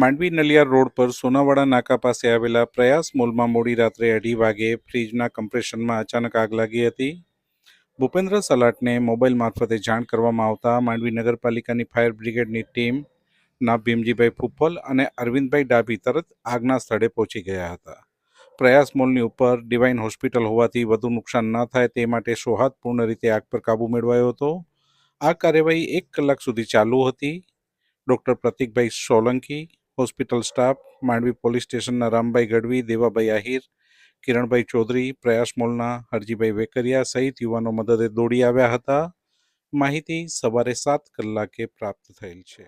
Mandvi નલિયાર road પર સોનાવાડા નાકા પાસે આવેલા પ્રયાસ મોલમાં મોડી રાત્રે અઢી વાગે ફ્રીજના કમ્પ્રેશનમાં અચાનક આગ લાગી હતી. ભૂપેન્દ્ર સલાટને મોબાઈલ મારફતે જાણ કરવામાં આવતા માંડવી નગરપાલિકાની ફાયર બ્રિગેડની ટીમ ના ભીમજીભાઈ ફુફ્ફલ અને અરવિંદભાઈ ડાભી તરત આગના સ્થળે પહોંચી ગયા હતા. પ્રયાસ મોલની ઉપર ડિવાઇન હોસ્પિટલ હોવાથી વધુ નુકસાન ન થાય તે માટે સૌહાર્દપૂર્ણ રીતે આગ પર કાબૂ મેળવાયો હતો. આ કાર્યવાહી એક કલાક સુધી ચાલુ હતી. Doctor Pratikbhai Solanki hospital staff, Mandvi police સ્ટેશનના રામભાઈ ગઢવી, દેવાભાઈ આહિર, કિરણભાઈ ચૌધરી, પ્રયાસ મોલના હરજીભાઈ વેકરિયા સહિત યુવાનો મદદે દોડી આવ્યા હતા. માહિતી સવારે સાત કલાકે પ્રાપ્ત થયેલ છે.